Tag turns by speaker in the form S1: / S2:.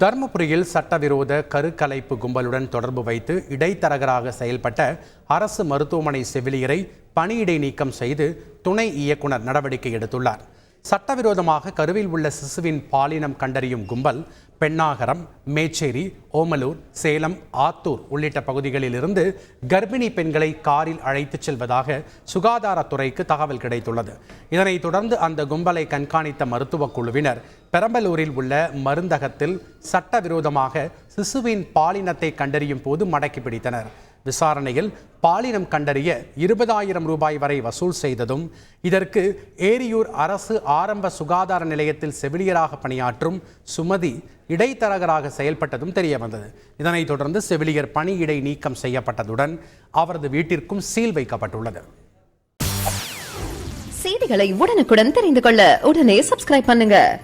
S1: தருமபுரியில் சட்டவிரோத கருக்கலைப்பு கும்பலுடன் தொடர்பு வைத்து இடைத்தரகராக செயல்பட்ட அரசு மருத்துவமனை செவிலியரை பணியிடை நீக்கம் செய்து துணை இயக்குனர் நடவடிக்கை எடுத்துள்ளார். சட்டவிரோதமாக கருவில் உள்ள சிசுவின் பாலினம் கண்டறியும் கும்பல் பெண்ணாகரம் மேச்சேரி ஓமலூர் சேலம் ஆத்தூர் உள்ளிட்ட பகுதிகளில் இருந்து கர்ப்பிணி பெண்களை காரில் அழைத்துச் செல்வதாக சுகாதாரத்துறைக்கு தகவல் கிடைத்துள்ளது. இதனைத் தொடர்ந்து அந்த கும்பலை கண்காணித்த மருத்துவக் குழுவினர் பெரம்பலூரில் உள்ள மருந்தகத்தில் சட்டவிரோதமாக சிசுவின் பாலினத்தை கண்டறியும் போது மடக்கி பிடித்தனர். விசாரணையில் பாலினம் கண்டறிய இருபதாயிரம் ரூபாய் வரை வசூல் செய்ததும் இதற்கு ஏரியூர் அரசு ஆரம்ப சுகாதார நிலையத்தில் செவிலியராக பணியாற்றும் சுமதி இடைத்தரகராக செயல்பட்டதும் தெரிய வந்தது. இதனைத் தொடர்ந்து செவிலியர் பணியிடை நீக்கம் செய்யப்பட்டதுடன் அவரது வீட்டிற்கும் சீல் வைக்கப்பட்டுள்ளது.
S2: செய்திகளை உடனுக்குடன் தெரிந்து கொள்ள உடனே சப்ஸ்கிரைப் பண்ணுங்க.